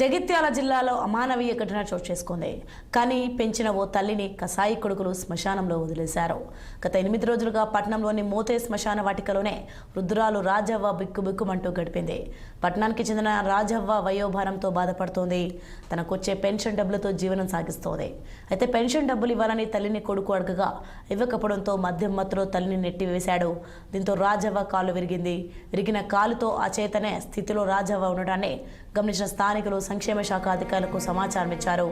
జగిత్యాల జిల్లాలో అమానవీయ ఘటన చోటు చేసుకుంది. కానీ పెంచిన ఓ తల్లిని కసాయి కొడుకులు శ్మశానంలో వదిలేశారు. గత ఎనిమిది రోజులుగా పట్నంలోని మోతే శ్మశాన వాటికలోనే వృద్ధురాలు రాజవ్వ బిక్కుబిక్కుమంటూ గడిపింది. పట్టణానికి చెందిన రాజవ్వ వయోభారంతో బాధపడుతోంది. తనకొచ్చే పెన్షన్ డబ్బులతో జీవనం సాగిస్తోంది. అయితే పెన్షన్ డబ్బులు ఇవ్వాలని తల్లిని కొడుకు అడగగా ఇవ్వకపోవడంతో మద్యం మత్తులో తల్లిని నెట్టివేశాడు. దీంతో రాజవ్వ కాలు విరిగింది. విరిగిన కాలుతో అచేతనే స్థితిలో రాజవ్వ ఉండడాన్ని గమనించిన స్థానికులు సంక్షేమ శాఖ అధికారులకు సమాచారం ఇచ్చారు.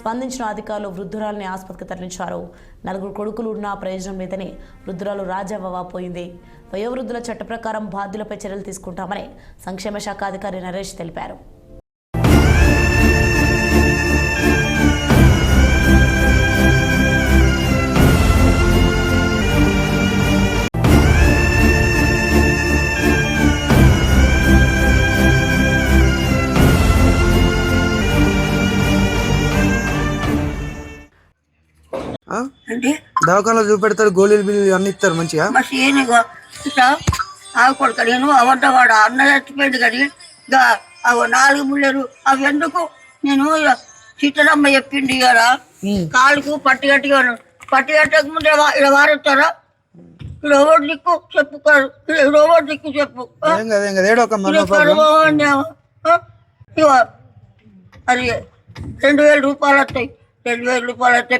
స్పందించిన అధికారులు వృద్ధురాలిని ఆసుపత్రికి తరలించారు. నలుగురు కొడుకులు ఉన్నా ప్రయోజనం లేదని వృద్ధురాలు రాజవ్వ పోయింది. వయోవృద్ధుల చట్ట ప్రకారం బాధ్యులపై చర్యలు తీసుకుంటామని సంక్షేమ శాఖ అధికారి నరేష్ తెలిపారు. అంటే? దవాఖానలో చూపెడతారు గోళీలు బిల్లు అన్ని ఇస్తారు మంచిగా. బస్ ఏనిగో ఇట్లా నేను అబద్ధవాడు అన్న చచ్చిపోయింది కానీ ఇక అవి నాలుగు ముళ్ళలు అవి ఎందుకు? నేను ఇక సీతలమ్మ చెప్పింది కదా కాలుకు పట్టి కట్టిగా పట్టి కట్టక ముందే ఇలా ఇక్కడ ఎవరు దిక్కు చెప్పు ఎవరు దిక్కు చెప్పు అది రెండు వేల రూపాయలు వస్తాయి రెండు వేల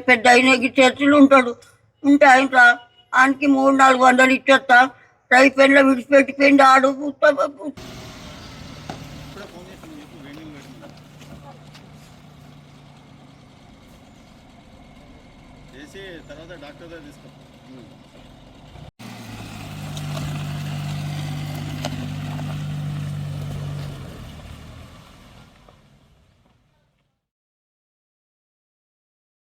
పెద్ద అయినకి చర్చలు ఉంటాడు. ఉంటే ఆయన ఆయనకి మూడు నాలుగు వందలు ఇచ్చేస్తా. రై పెన్లో విడిచిపెట్టిపోయింది ఆడు. చేసి తర్వాత డాక్టర్ దగ్గర తీసుకో